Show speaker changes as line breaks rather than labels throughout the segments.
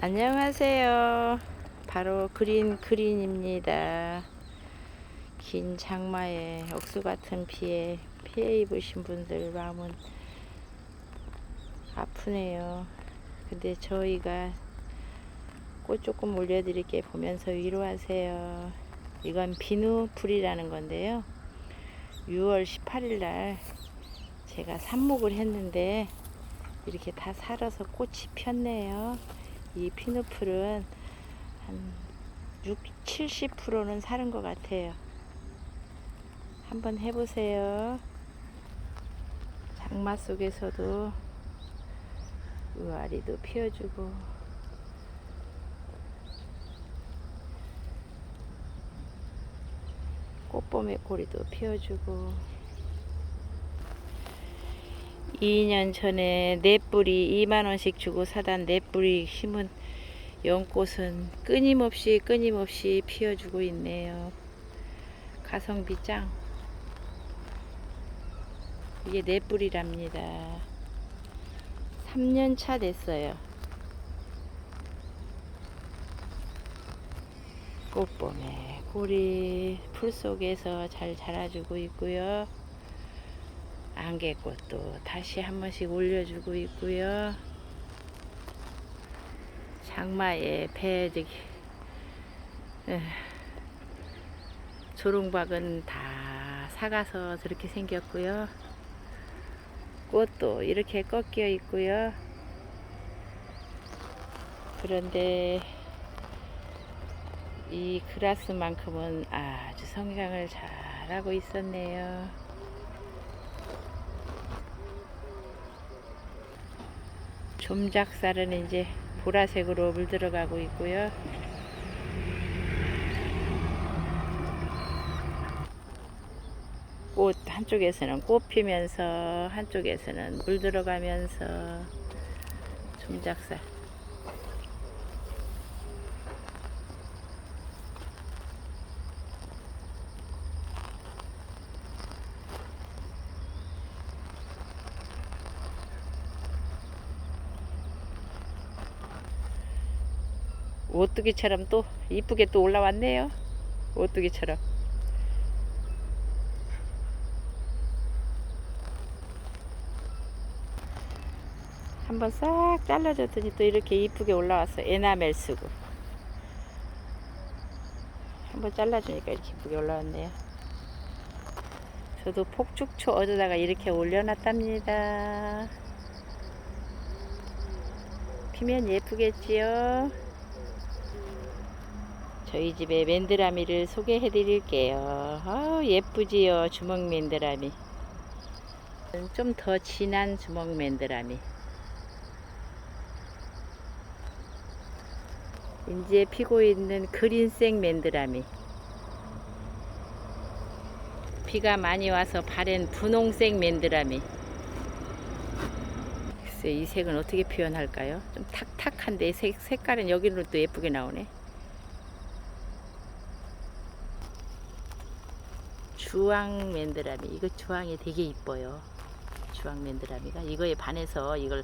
안녕하세요. 바로 그린 그린입니다. 긴 장마에 억수 같은 비에 피해 입으신 분들 마음은 아프네요. 근데 저희가 꽃 조금 올려드릴게 보면서 위로하세요. 이건 비누풀이라는 건데요. 6월 18일 날 제가 삽목을 했는데 이렇게 다 살아서 꽃이 폈네요. 이 피누풀은 한 6, 70%는 사는 것 같아요. 한번 해보세요. 장마 속에서도 의아리도 피워주고 꽃봄의 고리도 피워주고 2년 전에 네 뿌리 2만원씩 주고 사다 네 뿌리 심은 연꽃은 끊임없이 끊임없이 피어주고 있네요. 가성비 짱. 이게 네 뿌리랍니다. 3년 차 됐어요. 꽃봄에 고리 풀 속에서 잘 자라주고 있고요. 안개꽃도 다시 한 번씩 올려주고 있고요. 장마에 배 저기 에, 조롱박은 다 사가서 저렇게 생겼고요. 꽃도 이렇게 꺾여 있고요. 그런데 이 그라스만큼은 아주 성장을 잘하고 있었네요. 좀작살은 이제 보라색으로 물들어가고 있고요. 꽃 한쪽에서는 꽃 피면서 한쪽에서는 물 들어가면서 좀작살 오뚜기처럼 또 이쁘게 또 올라왔네요. 오뚜기처럼. 한번 싹 잘라줬더니 또 이렇게 이쁘게 올라왔어. 에나멜 쓰고. 한번 잘라주니까 이렇게 이쁘게 올라왔네요. 저도 폭죽초 얻어다가 이렇게 올려놨답니다. 피면 예쁘겠지요? 저희 집의 맨드라미를 소개해 드릴게요. 아, 예쁘지요, 주먹 맨드라미. 좀 더 진한 주먹 맨드라미. 이제 피고 있는 그린색 맨드라미. 비가 많이 와서 바랜 분홍색 맨드라미. 글쎄, 이 색은 어떻게 표현할까요? 좀 탁탁한데 색, 색깔은 여기로 또 예쁘게 나오네. 주황 맨드라미. 이거 주황이 되게 이뻐요. 주황 맨드라미가. 이거에 반해서 이걸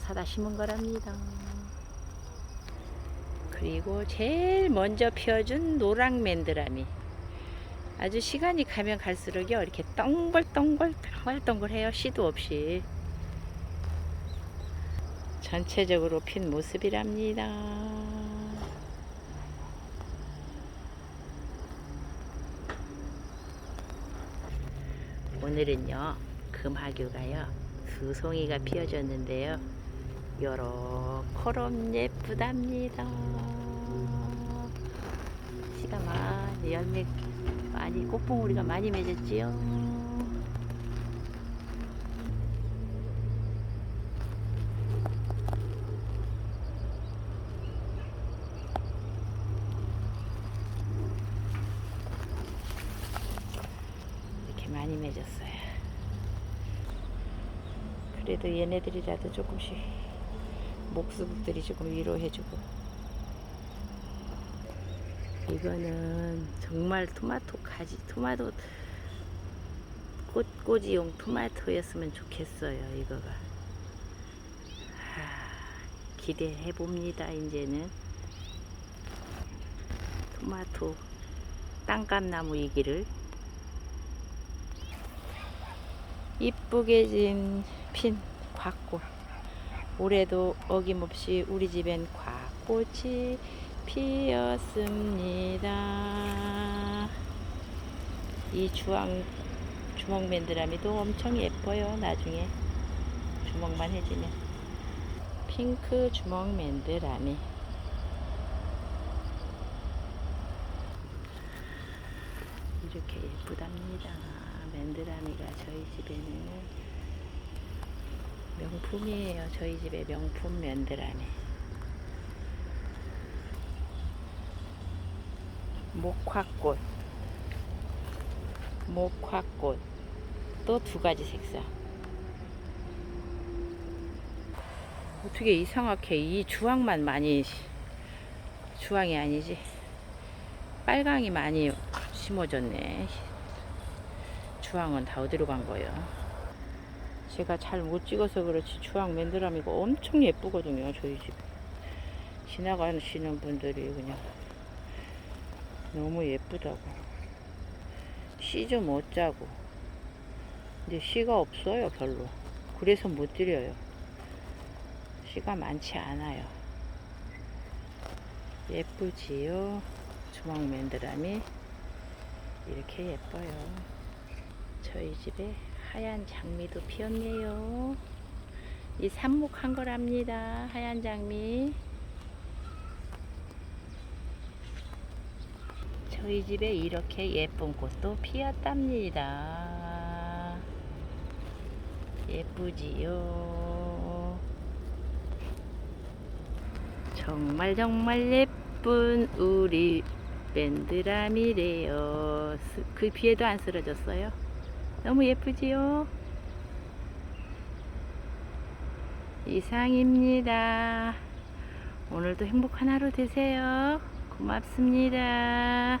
사다 심은 거랍니다. 그리고 제일 먼저 피워준 노랑 맨드라미. 아주 시간이 가면 갈수록요 이렇게 동글동글 동글동글해요. 씨도 없이. 전체적으로 핀 모습이랍니다 오늘은요 금화교가요 두 송이가 피어졌는데요. 요렇게럼 예쁘답니다. 씨가 많이 열매 많이 꽃봉오리가 많이 맺었지요 많이 맺었어요. 그래도 얘네들이라도 조금씩 목수국들이 조금 위로해주고. 이거는 정말 토마토 가지 토마토 꽃꽂이용 토마토였으면 좋겠어요 이거가. 하, 기대해 봅니다. 이제는. 토마토 땅감나무이기를 이쁘게 진핀 곽꽃 올해도 어김없이 우리 집엔 곽꽃이 피었습니다. 이 주황 주먹 맨드라미도 엄청 예뻐요. 나중에 주먹만 해지면 핑크 주먹 맨드라미 이렇게 예쁘답니다. 맨드라미가 저희 집에는 명품이에요. 저희 집의 명품 맨드라미. 목화꽃, 목화꽃, 또 두 가지 색상. 어떻게 이상하게 이 주황만 많이 주황이 아니지 빨강이 많이 심어졌네. 주황은 다 어디로 간 거예요? 제가 잘 못 찍어서 그렇지 주황 맨드라미가 엄청 예쁘거든요 저희 집. 지나가시는 분들이 그냥 너무 예쁘다고. 씨좀 얻자고. 근데 씨가 없어요 별로. 그래서 못 드려요. 씨가 많지 않아요. 예쁘지요? 주황 맨드라미? 이렇게 예뻐요 저희 집에 하얀 장미도 피었네요. 이 삽목한 거랍니다. 하얀 장미. 저희 집에 이렇게 예쁜 꽃도 피었답니다. 예쁘지요. 정말 정말 예쁜 우리 밴드라미래요. 스- 그 비에도 안 쓰러졌어요. 너무 예쁘지요? 이상입니다. 오늘도 행복한 하루 되세요. 고맙습니다.